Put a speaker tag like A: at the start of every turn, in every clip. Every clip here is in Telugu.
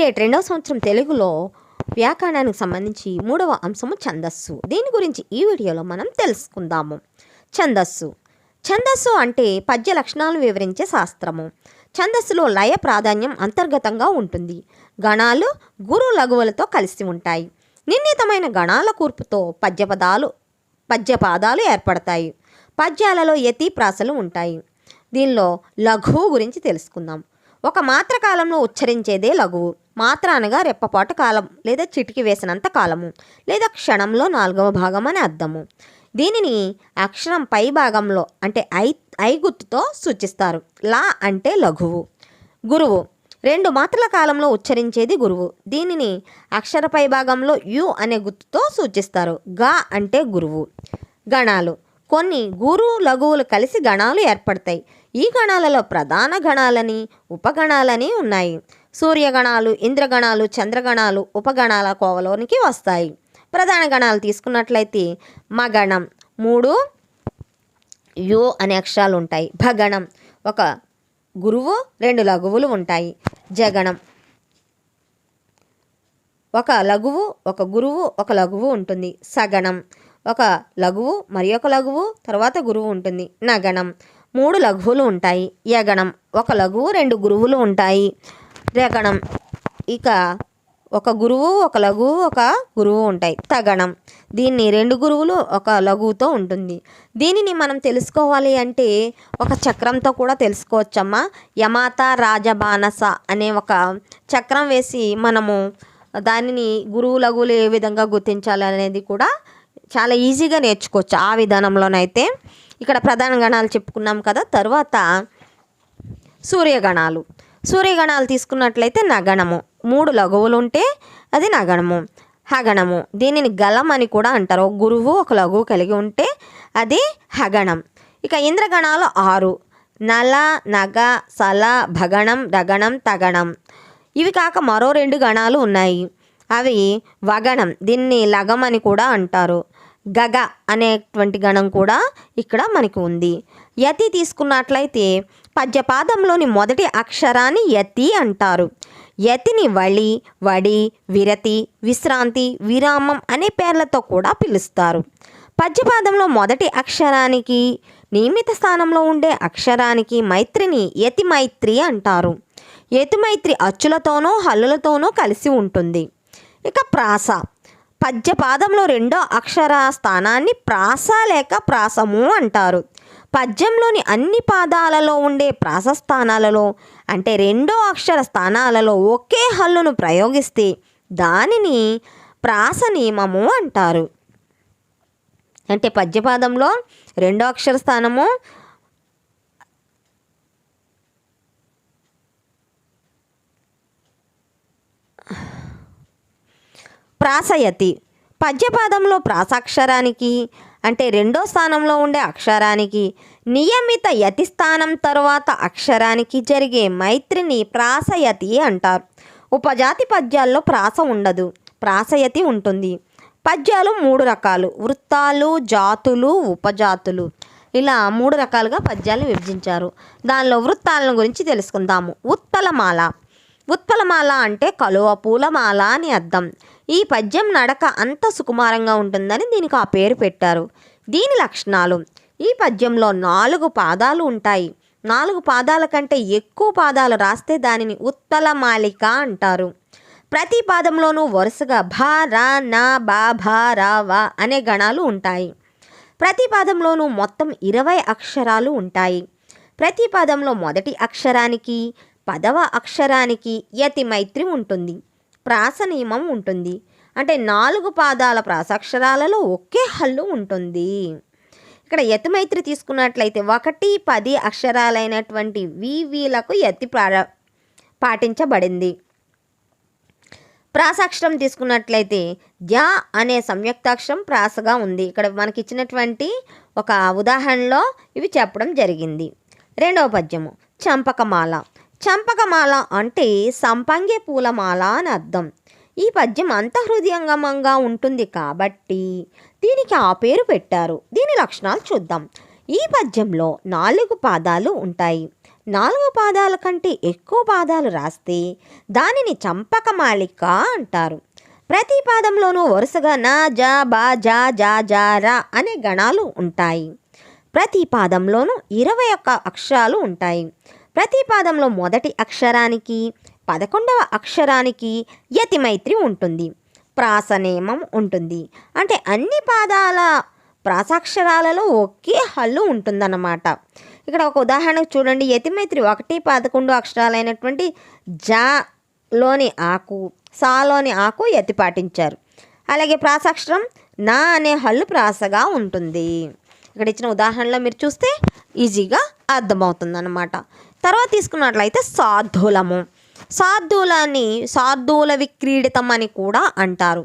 A: నేటి రెండవ సంవత్సరం తెలుగులో వ్యాకరణానికి సంబంధించి మూడవ అంశము ఛందస్సు. దీని గురించి ఈ వీడియోలో మనం తెలుసుకుందాము. ఛందస్సు. ఛందస్సు అంటే పద్య లక్షణాలను వివరించే శాస్త్రము. ఛందస్సులో లయ ప్రాధాన్యం అంతర్గతంగా ఉంటుంది. గణాలు గురు లఘువులతో కలిసి ఉంటాయి. నిర్ణీతమైన గణాల కూర్పుతో పద్యపదాలు పద్యపాదాలు ఏర్పడతాయి. పద్యాలలో యతి ప్రాసలు ఉంటాయి. దీనిలో లఘువు గురించి తెలుసుకుందాం. ఒక మాత్ర కాలంలో ఉచ్చరించేదే లఘువు. మాత్రానగా రెప్పపాటు కాలం లేదా చిటికి వేసినంత కాలము లేదా క్షణంలో నాలుగవ భాగం అని అర్థము. దీనిని అక్షరం పై భాగంలో అంటే ఐ ఐ గుర్తుతో సూచిస్తారు. లా అంటే లఘువు. గురువు. రెండు మాత్రల కాలంలో ఉచ్చరించేది గురువు. దీనిని అక్షర పై భాగంలో యు అనే గుర్తుతో సూచిస్తారు. గా అంటే గురువు. గణాలు. కొన్ని గురు లఘువులు కలిసి గణాలు ఏర్పడతాయి. ఈ గణాలలో ప్రధాన గణాలని ఉపగణాలని ఉన్నాయి. సూర్యగణాలు ఇంద్రగణాలు చంద్రగణాలు ఉపగణాల కోవలోనికి వస్తాయి. ప్రధాన గణాలు తీసుకున్నట్లయితే మగణం మూడు యో అనే అక్షరాలు ఉంటాయి. భగణం ఒక గురువు రెండు లఘువులు ఉంటాయి. జగణం ఒక లఘువు ఒక గురువు ఒక లఘువు ఉంటుంది. సగణం ఒక లఘువు మరి ఒక లఘువు తర్వాత గురువు ఉంటుంది. నగణం మూడు లఘువులు ఉంటాయి. యగణం ఒక లఘువు రెండు గురువులు ఉంటాయి. రగణం. ఇక ఒక గురువు ఒక లఘువు ఒక గురువు ఉంటాయి. తగణం. దీన్ని రెండు గురువులు ఒక లఘువుతో ఉంటుంది. దీనిని మనం తెలుసుకోవాలి అంటే ఒక చక్రంతో కూడా తెలుసుకోవచ్చమ్మా. యమాత రాజబానస అనే ఒక చక్రం వేసి మనము దానిని గురువు లఘువులు ఏ విధంగా గుర్తించాలి అనేది కూడా చాలా ఈజీగా నేర్చుకోవచ్చు ఆ విధానంలోనైతే. ఇక్కడ ప్రధాన గణాలు చెప్పుకున్నాం కదా తర్వాత సూర్యగణాలు. సూర్యగణాలు తీసుకున్నట్లయితే నగణము. మూడు లఘువులు ఉంటే అది నగణము. హగణము. దీనిని గలం అని కూడా అంటారు. ఒక గురువు ఒక లఘువు కలిగి ఉంటే అది హగణం. ఇక ఇంద్రగణాలు ఆరు. నల నగ సల భగణం రగణం తగణం. ఇవి కాక మరో రెండు గణాలు ఉన్నాయి. అవి వగణం. దీన్ని లగం అని కూడా అంటారు. గగ అనేటువంటి గణం కూడా ఇక్కడ మనకు ఉంది. యతి తీసుకున్నట్లయితే పద్యపాదంలోని మొదటి అక్షరాన్ని యతి అంటారు. యతిని వళి వడి విరతి విశ్రాంతి విరామం అనే పేర్లతో కూడా పిలుస్తారు. పద్యపాదంలో మొదటి అక్షరానికి నియమిత స్థానంలో ఉండే అక్షరానికి మైత్రిని యతి మైత్రి అంటారు. యతి మైత్రి అచ్చులతోనో హల్లులతోనో కలిసి ఉంటుంది. ఇక ప్రాస. పద్యపాదంలో రెండో అక్షర స్థానాన్ని ప్రాస లేక ప్రాసము అంటారు. పద్యంలోని అన్ని పాదాలలో ఉండే ప్రాస స్థానాలలో అంటే రెండో అక్షర స్థానాలలో ఒకే హల్లును ప్రయోగిస్తే దానిని ప్రాస నియమము అంటారు. అంటే పద్యపాదంలో రెండో అక్షర స్థానము ప్రాసయతి. పద్యపాదంలో ప్రాసాక్షరానికి అంటే రెండో స్థానంలో ఉండే అక్షరానికి నియమిత యతి స్థానం తరువాత అక్షరానికి జరిగే మైత్రిని ప్రాసయతి అంటారు. ఉపజాతి పద్యాల్లో ప్రాస ఉండదు ప్రాసయతి ఉంటుంది. పద్యాలు మూడు రకాలు వృత్తాలు జాతులు ఉపజాతులు. ఇలా మూడు రకాలుగా పద్యాలు విభజించారు. దానిలో వృత్తాలను గురించి తెలుసుకుందాము. ఉత్పలమాల ఉత్పలమాల అంటే కలువ పూలమాల అని అర్థం. ఈ పద్యం నడక అంత సుకుమారంగా ఉంటుందని దీనికి ఆ పేరు పెట్టారు. దీని లక్షణాలు. ఈ పద్యంలో నాలుగు పాదాలు ఉంటాయి. నాలుగు పాదాల కంటే ఎక్కువ పాదాలు రాస్తే దానిని ఉత్పలమాలిక అంటారు. ప్రతి పాదంలోనూ వరుసగా భా రా నా బా భా రా వా అనే గణాలు ఉంటాయి. ప్రతి పాదంలోనూ మొత్తం ఇరవై అక్షరాలు ఉంటాయి. ప్రతి పాదంలో మొదటి అక్షరానికి పదవ అక్షరానికి యతి మైత్రి ఉంటుంది. ప్రాస నియమం ఉంటుంది. అంటే నాలుగు పాదాల ప్రాసాక్షరాలలో ఒకే హల్లు ఉంటుంది. ఇక్కడ యతి మైత్రి తీసుకున్నట్లయితే ఒకటి పది అక్షరాలైనటువంటి వివిలకు యతి పాటించబడింది. ప్రాసాక్షరం తీసుకున్నట్లయితే ధ్యా అనే సంయుక్తాక్షరం ప్రాసగా ఉంది. ఇక్కడ మనకి ఇచ్చినటువంటి ఒక ఉదాహరణలో ఇవి చెప్పడం జరిగింది. రెండవ పద్యము చంపకమాల. చంపకమాల అంటే సంపంగే పూలమాల అని అర్థం. ఈ పద్యం అంతహృదయంగమంగా ఉంటుంది కాబట్టి దీనికి ఆ పేరు పెట్టారు. దీని లక్షణాలు చూద్దాం. ఈ పద్యంలో నాలుగు పాదాలు ఉంటాయి. నాలుగు పాదాల కంటే ఎక్కువ పాదాలు రాస్తే దానిని చంపకమాలిక అంటారు. ప్రతి పాదంలోనూ వరుసగా నా జా బా జా జా జా రా అనే గణాలు ఉంటాయి. ప్రతి పాదంలోనూ ఇరవై ఒక్క అక్షరాలు ఉంటాయి. ప్రతి పాదంలో మొదటి అక్షరానికి పదకొండవ అక్షరానికి యతిమైత్రి ఉంటుంది. ప్రాసనేమం ఉంటుంది. అంటే అన్ని పాదాల ప్రాసాక్షరాలలో ఒకే హల్లు ఉంటుందన్నమాట. ఇక్కడ ఒక ఉదాహరణకు చూడండి. యతిమైత్రి ఒకటి పదకొండు అక్షరాలైనటువంటి జాలోని ఆకు సాలోని ఆకు యతి పాటించారు. అలాగే ప్రాసాక్షరం నా అనే హల్లు ప్రాసగా ఉంటుంది. ఇక్కడ ఇచ్చిన ఉదాహరణలో మీరు చూస్తే ఈజీగా అర్థమవుతుంది అనమాట తర్వాత తీసుకున్నట్లయితే సాధులము సాధులని సాధుల విక్రీడితం అని కూడా అంటారు.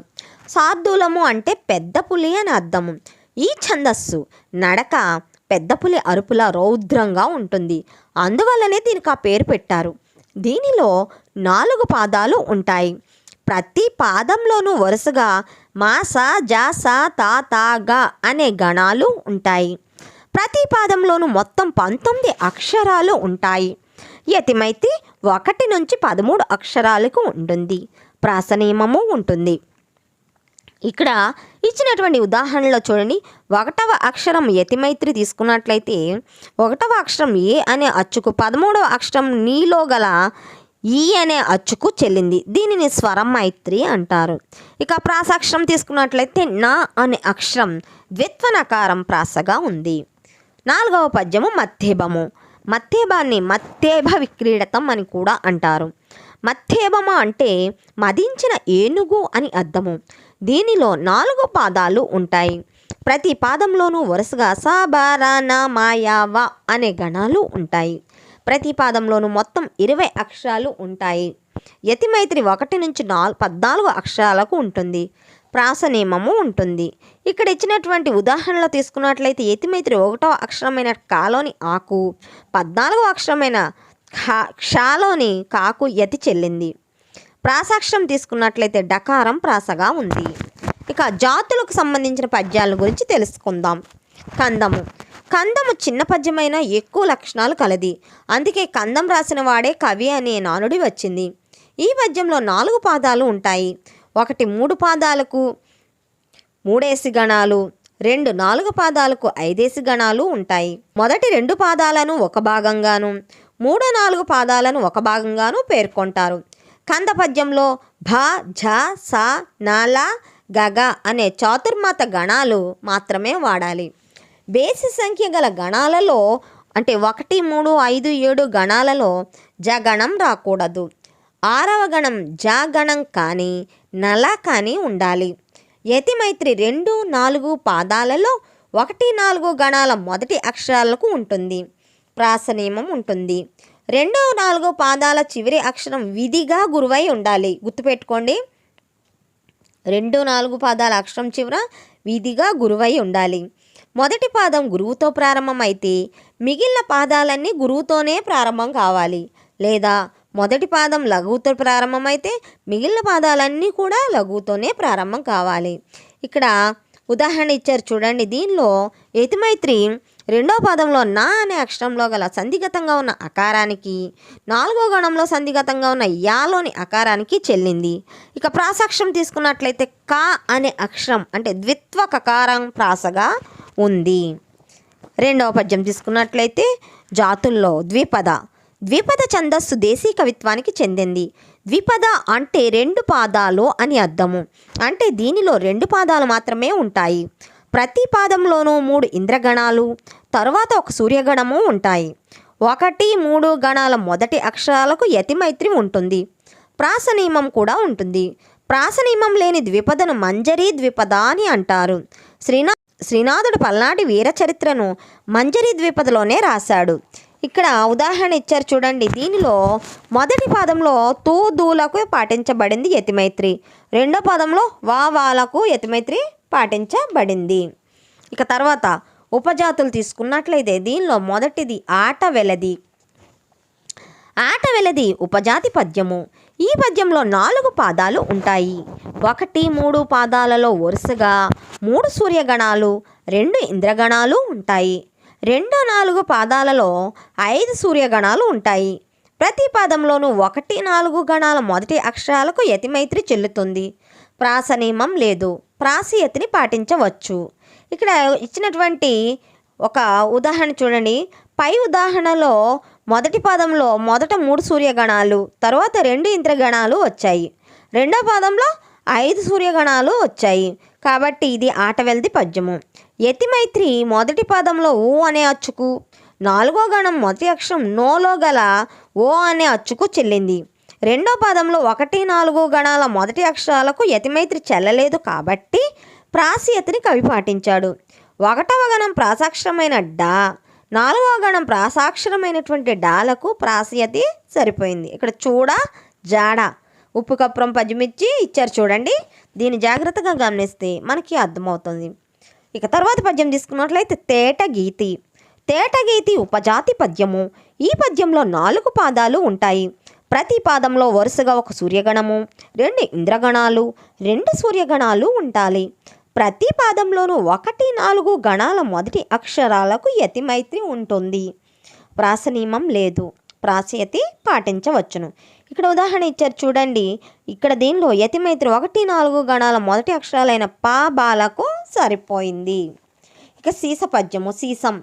A: సాధులము అంటే పెద్ద పులి అని అర్థము. ఈ ఛందస్సు నడక పెద్ద పులి అరుపుల రౌద్రంగా ఉంటుంది. అందువల్లనే దీనికి ఆ పేరు పెట్టారు. దీనిలో నాలుగు పాదాలు ఉంటాయి. ప్రతి పాదంలోనూ వరుసగా మా స తాతాగా అనే గణాలు ఉంటాయి. ప్రతి పాదంలోనూ మొత్తం పంతొమ్మిది అక్షరాలు ఉంటాయి. యతిమైతి ఒకటి నుంచి పదమూడు అక్షరాలకు ఉంటుంది. ప్రాసనియమము ఉంటుంది. ఇక్కడ ఇచ్చినటువంటి ఉదాహరణలో చూడండి. ఒకటవ అక్షరం యతిమైత్రి తీసుకున్నట్లయితే ఒకటవ అక్షరం ఏ అనే అచ్చుకు పదమూడవ అక్షరం నీలో గల ఈ అనే అచ్చుకు చెల్లింది. దీనిని స్వరం మైత్రి అంటారు. ఇక ప్రాసాక్షరం తీసుకున్నట్లయితే నా అనే అక్షరం ద్విత్వనకారం ప్రాసగా ఉంది. నాలుగవ పద్యము మత్తేబము. మత్తేబాన్ని మత్తేభ విక్రీడతం అని కూడా అంటారు. మత్తేబమ అంటే మదించిన ఏనుగు అని అర్థము. దీనిలో నాలుగు పాదాలు ఉంటాయి. ప్రతి పాదంలోనూ వరుసగా సాబారాన మాయావ అనే గణాలు ఉంటాయి. ప్రతి పాదంలోనూ మొత్తం ఇరవై అక్షరాలు ఉంటాయి. యతిమైత్రి ఒకటి నుంచి నాలుగు పద్నాలుగు అక్షరాలకు ఉంటుంది. ప్రాసనియమము ఉంటుంది. ఇక్కడ ఇచ్చినటువంటి ఉదాహరణలో తీసుకున్నట్లయితే ఎతిమైత్రి ఒకటో అక్షరమైన కాలోని ఆకు పద్నాలుగో అక్షరమైన ఖా క్షాలోని కాకు యతి చెల్లింది. ప్రాసాక్షరం తీసుకున్నట్లయితే డకారం ప్రాసగా ఉంది. ఇక జాతులకు సంబంధించిన పద్యాల గురించి తెలుసుకుందాం. కందము. కందము చిన్న పద్యమైన ఎక్కువ లక్షణాలు కలది. అందుకే కందం రాసిన వాడే కవి అనే నానుడి వచ్చింది. ఈ పద్యంలో నాలుగు పాదాలు ఉంటాయి. ఒకటి మూడు పాదాలకు మూడేసి గణాలు రెండు నాలుగు పాదాలకు ఐదేసి గణాలు ఉంటాయి. మొదటి రెండు పాదాలను ఒక భాగంగాను మూడు నాలుగు పాదాలను ఒక భాగంగాను పేర్కొంటారు. కంద పద్యంలో భ ఝ స నాలా గగ అనే చాతుర్మాత గణాలు మాత్రమే వాడాలి. బేసి సంఖ్య గల గణాలలో అంటే ఒకటి మూడు ఐదు ఏడు గణాలలో జగణం రాకూడదు. ఆరవ గణం జాగణం కానీ నల కానీ ఉండాలి. యతిమైత్రి రెండు నాలుగు పాదాలలో ఒకటి నాలుగు గణాల మొదటి అక్షరాలకు ఉంటుంది. ప్రాసనియమం ఉంటుంది. రెండో నాలుగు పాదాల చివరి అక్షరం విధిగా గురువై ఉండాలి. గుర్తుపెట్టుకోండి. రెండు నాలుగు పాదాల అక్షరం చివర విధిగా గురువై ఉండాలి. మొదటి పాదం గురువుతో ప్రారంభమైతే మిగిలిన పాదాలన్నీ గురువుతోనే ప్రారంభం కావాలి. లేదా మొదటి పాదం లఘువుతో ప్రారంభమైతే మిగిలిన పాదాలన్నీ కూడా లఘువుతోనే ప్రారంభం కావాలి. ఇక్కడ ఉదాహరణ ఇచ్చారు చూడండి. దీనిలో యతిమైత్రి రెండో పాదంలో నా అనే అక్షరంలో గల సంధిగతంగా ఉన్న అకారానికి నాలుగో గణంలో సంధిగతంగా ఉన్న యాలోని అకారానికి చెల్లింది. ఇక ప్రాసాక్షరం తీసుకున్నట్లయితే కా అనే అక్షరం అంటే ద్విత్వ కకారం ప్రాసగా ఉంది. రెండవ పద్యం తీసుకున్నట్లయితే జాతుల్లో ద్విపద ద్విపద ఛందస్సు దేశీ కవిత్వానికి చెందింది. ద్విపద అంటే రెండు పాదాలు అని అర్థము. అంటే దీనిలో రెండు పాదాలు మాత్రమే ఉంటాయి. ప్రతి పాదంలోనూ మూడు ఇంద్రగణాలు తరువాత ఒక సూర్యగణము ఉంటాయి. ఒకటి మూడు గణాల మొదటి అక్షరాలకు యతిమైత్రి ఉంటుంది. ప్రాసనియమం కూడా ఉంటుంది. ప్రాసనియమం లేని ద్విపదను మంజరీ ద్విపద అని అంటారు. శ్రీనా శ్రీనాథుడు పల్నాటి వీర చరిత్రను మంజరీ ద్విపదలోనే రాశాడు. ఇక్కడ ఉదాహరణ ఇచ్చారు చూడండి. దీనిలో మొదటి పదంలో తూ దూలకు పాటించబడింది యతిమైత్రి. రెండో పదంలో వా వాలకు యతిమైత్రి పాటించబడింది. ఇక తర్వాత ఉపజాతులు తీసుకున్నట్లయితే దీనిలో మొదటిది ఆట వెలది. ఆట వెలది ఉపజాతి పద్యము. ఈ పద్యంలో నాలుగు పాదాలు ఉంటాయి. ఒకటి మూడు పాదాలలో వరుసగా మూడు సూర్యగణాలు రెండు ఇంద్రగణాలు ఉంటాయి. రెండు నాలుగు పాదాలలో ఐదు సూర్యగణాలు ఉంటాయి. ప్రతి పాదంలోనూ ఒకటి నాలుగు గణాల మొదటి అక్షరాలకు యతిమైత్రి చెల్లుతుంది. ప్రాస నియమం లేదు. ప్రాసీయతిని పాటించవచ్చు. ఇక్కడ ఇచ్చినటువంటి ఒక ఉదాహరణ చూడండి. పై ఉదాహరణలో మొదటి పాదంలో మొదట మూడు సూర్యగణాలు తర్వాత రెండు ఇంద్రగణాలు వచ్చాయి. రెండో పాదంలో ఐదు సూర్యగణాలు వచ్చాయి. కాబట్టి ఇది ఆటవెల్ది పద్యము. యతిమైత్రి మొదటి పాదంలో ఊ అనే అచ్చుకు నాలుగో గణం మొదటి అక్షరం నోలో గల ఓ అనే అచ్చుకు చెల్లింది. రెండో పాదంలో ఒకటి నాలుగు గణాల మొదటి అక్షరాలకు యతిమైత్రి చెల్లలేదు కాబట్టి ప్రాసయతిని కవి పాటించాడు. ఒకటవ గణం ప్రాసాక్షరమైన డా నాలుగవ గణం ప్రాసాక్షరమైనటువంటి డాలకు ప్రాసయతి సరిపోయింది. ఇక్కడ చూడ జాడ ఉప్పు కప్పురం పద్యమిచ్చి ఇచ్చారు చూడండి. దీన్ని జాగ్రత్తగా గమనిస్తే మనకి అర్థమవుతుంది. ఇక తర్వాత పద్యం తీసుకున్నట్లయితే తేట గీతి. తేట గీతి ఉపజాతి పద్యము. ఈ పద్యంలో నాలుగు పాదాలు ఉంటాయి. ప్రతి పాదంలో వరుసగా ఒక సూర్యగణము రెండు ఇంద్రగణాలు రెండు సూర్యగణాలు ఉండాలి. ప్రతి పాదంలోనూ ఒకటి నాలుగు గణాల మొదటి అక్షరాలకు యతిమైత్రి ఉంటుంది. ప్రాసనియమం లేదు. ప్రాసయతి పాటించవచ్చును. ఇక్కడ ఉదాహరణ ఇచ్చారు చూడండి. ఇక్కడ దీనిలో యతిమైత్రి ఒకటి నాలుగు గణాల మొదటి అక్షరాలైన పా బాలకు సరిపోయింది. ఇక సీస పద్యము సీసం.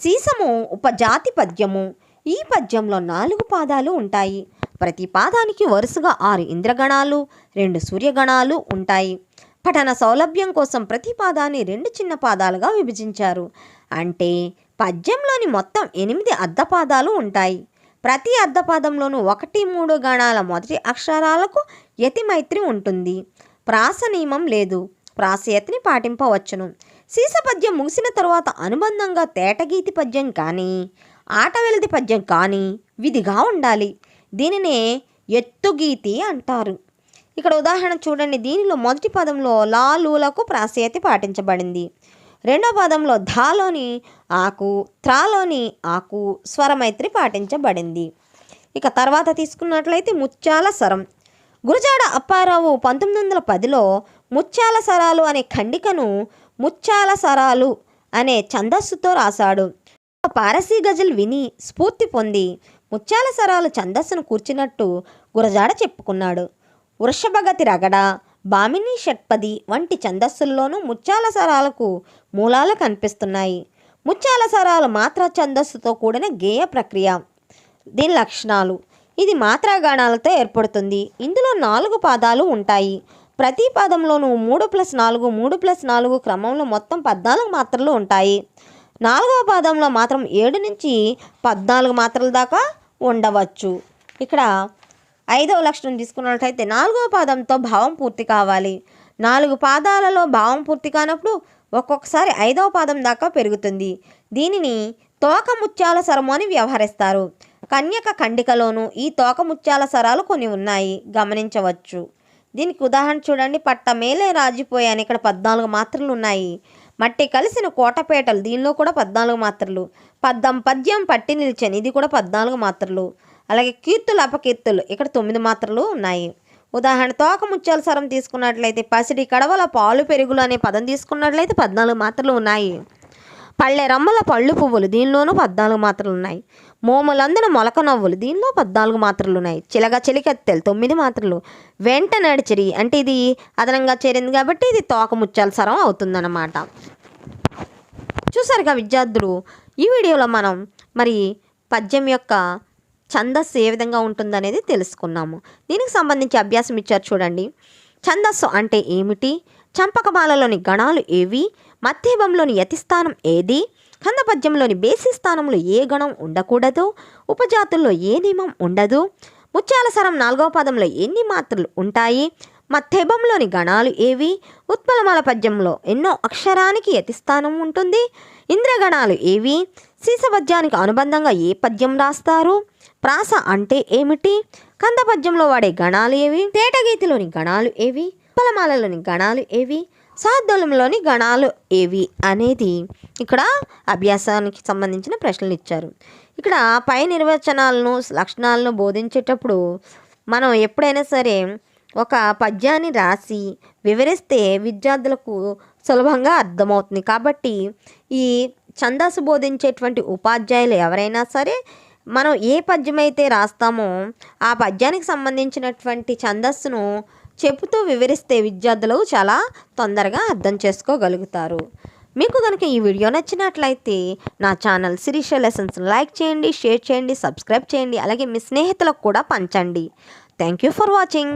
A: సీసము ఉపజాతి పద్యము. ఈ పద్యంలో నాలుగు పాదాలు ఉంటాయి. ప్రతి పాదానికి వరుసగా ఆరు ఇంద్రగణాలు రెండు సూర్యగణాలు ఉంటాయి. పఠన సౌలభ్యం కోసం ప్రతి పాదాన్ని రెండు చిన్న పాదాలుగా విభజించారు. అంటే పద్యంలోని మొత్తం ఎనిమిది అర్ధపాదాలు ఉంటాయి. ప్రతి అర్ధపాదంలోనూ ఒకటి మూడు గణాల మొదటి అక్షరాలకు యతిమైత్రి ఉంటుంది. ప్రాస నియమం లేదు. ప్రాసయతిని పాటింపవచ్చును. సీస పద్యం ముగిసిన తరువాత అనుబంధంగా తేటగీతి పద్యం కానీ ఆటవెలది పద్యం కానీ విధిగా ఉండాలి. దీనినే ఎత్తుగీతి అంటారు. ఇక్కడ ఉదాహరణ చూడండి. దీనిలో మొదటి పదంలో లాలులకు ప్రాసయతి పాటించబడింది. రెండో పదంలో ధాలోని ఆకు త్రాలోని ఆకు స్వరమైత్రి పాటించబడింది. ఇక తర్వాత తీసుకున్నట్లయితే ముత్యాల స్వరం. గురజాడ అప్పారావు పంతొమ్మిది వందల పదిలో ముత్యాల సరాలు అనే ఖండికను ముత్యాల సరాలు అనే ఛందస్సుతో రాశాడు. పారసీ గజల్ విని స్ఫూర్తి పొంది ముత్యాల సరాలు ఛందస్సును కూర్చున్నట్టు గురజాడ చెప్పుకున్నాడు. వృషభగతి రగడ బామిని షట్పది వంటి ఛందస్సుల్లోనూ ముత్యాల సరాలకు మూలాలు కనిపిస్తున్నాయి. ముత్యాల సరాలు మాత్ర ఛందస్సుతో కూడిన గేయ ప్రక్రియ. దీని లక్షణాలు. ఇది మాత్రాగాణాలతో ఏర్పడుతుంది. ఇందులో నాలుగు పాదాలు ఉంటాయి. ప్రతి పాదంలోనూ మూడు ప్లస్ నాలుగు మూడు ప్లస్ నాలుగు క్రమంలో మొత్తం పద్నాలుగు మాత్రలు ఉంటాయి. నాలుగవ పాదంలో మాత్రం ఏడు నుంచి పద్నాలుగు మాత్రల దాకా ఉండవచ్చు. ఇక్కడ ఐదవ లక్షణం తీసుకున్నట్లయితే నాలుగవ పాదంతో భావం పూర్తి కావాలి. నాలుగు పాదాలలో భావం పూర్తి కానప్పుడు ఒక్కొక్కసారి ఐదవ పాదం దాకా పెరుగుతుంది. దీనిని తోక ముత్యాల సరము అని వ్యవహరిస్తారు. కన్యక ఖండికలోనూ ఈ తోక ముత్యాల సరాలు కొన్ని ఉన్నాయి. గమనించవచ్చు. దీనికి ఉదాహరణ చూడండి. పట్ట మేలే రాజిపోయాను. ఇక్కడ పద్నాలుగు మాత్రలు ఉన్నాయి. మట్టి కలిసిన కోటపేటలు. దీనిలో కూడా పద్నాలుగు మాత్రలు. పద్దం పద్యం పట్టి నిలిచాను. ఇది కూడా పద్నాలుగు మాత్రలు. అలాగే కీర్తులు అపకీర్తులు. ఇక్కడ తొమ్మిది మాత్రలు ఉన్నాయి. ఉదాహరణ తోక ముత్యాల సరం తీసుకున్నట్లయితే పసిడి కడవల పాలు పెరుగులు అనే పదం తీసుకున్నట్లయితే పద్నాలుగు మాత్రలు ఉన్నాయి. పళ్ళె రమ్మల పళ్ళు పువ్వులు. దీనిలోనూ పద్నాలుగు మాత్రలు ఉన్నాయి. మోములందున మొలక నవ్వులు. దీనిలో పద్నాలుగు మాత్రలు ఉన్నాయి చిలక చిలికెత్తెలు తొమ్మిది మాత్రలు. వెంట నడిచిరి. అంటే ఇది అదనంగా చేరింది కాబట్టి ఇది తోక ముత్యాల సరం అవుతుందన్నమాట. చూసారుగా విద్యార్థులు ఈ వీడియోలో మనం మరి పద్యం యొక్క ఛందస్సు ఏ విధంగా ఉంటుందనేది తెలుసుకున్నాము. దీనికి సంబంధించి అభ్యాసం ఇచ్చారు చూడండి. ఛందస్సు అంటే ఏమిటి? చంపకమాలలోని గణాలు ఏవి? మధ్యభంలోని యతిస్థానం ఏది? కందపద్యంలోని బేసి స్థానంలో ఏ గణం ఉండకూడదు? ఉపజాతుల్లో ఏ నియమం ఉండదు? ముత్యాల సరం నాలుగవ పదంలో ఎన్ని మాత్రలు ఉంటాయి? మధ్యభంలోని గణాలు ఏవి? ఉత్పలమాల పద్యంలో ఎన్నో అక్షరానికి యతిస్థానం ఉంటుంది. ఇంద్రగణాలు ఏవి? సీసపద్యానికి అనుబంధంగా ఏ పద్యం రాస్తారు? ప్రాస అంటే ఏమిటి? కంద పద్యంలో వాడే గణాలు ఏవి? తేటగీతిలోని గణాలు ఏవి? ఉత్పలమాలలోని గణాలు ఏవి? సాధులంలోని గణాలు ఏవి అనేది ఇక్కడ అభ్యాసానికి సంబంధించిన ప్రశ్నలు ఇచ్చారు. ఇక్కడ పై నిర్వచనాలను లక్షణాలను బోధించేటప్పుడు మనం ఎప్పుడైనా సరే ఒక పద్యాన్ని రాసి వివరిస్తే విద్యార్థులకు సులభంగా అర్థమవుతుంది. కాబట్టి ఈ ఛందస్సు బోధించేటువంటి ఉపాధ్యాయులు ఎవరైనా సరే మనం ఏ పద్యమైతే రాస్తామో ఆ పద్యానికి సంబంధించినటువంటి ఛందస్సును చెబుతూ వివరిస్తే విద్యార్థులు చాలా తొందరగా అర్థం చేసుకోగలుగుతారు. మీకు కనుక ఈ వీడియో నచ్చినట్లయితే నా ఛానల్ శిరీష లెసన్స్ లైక్ చేయండి షేర్ చేయండి సబ్స్క్రైబ్ చేయండి అలాగే మీ స్నేహితులకు కూడా పంచండి. Thank you for watching.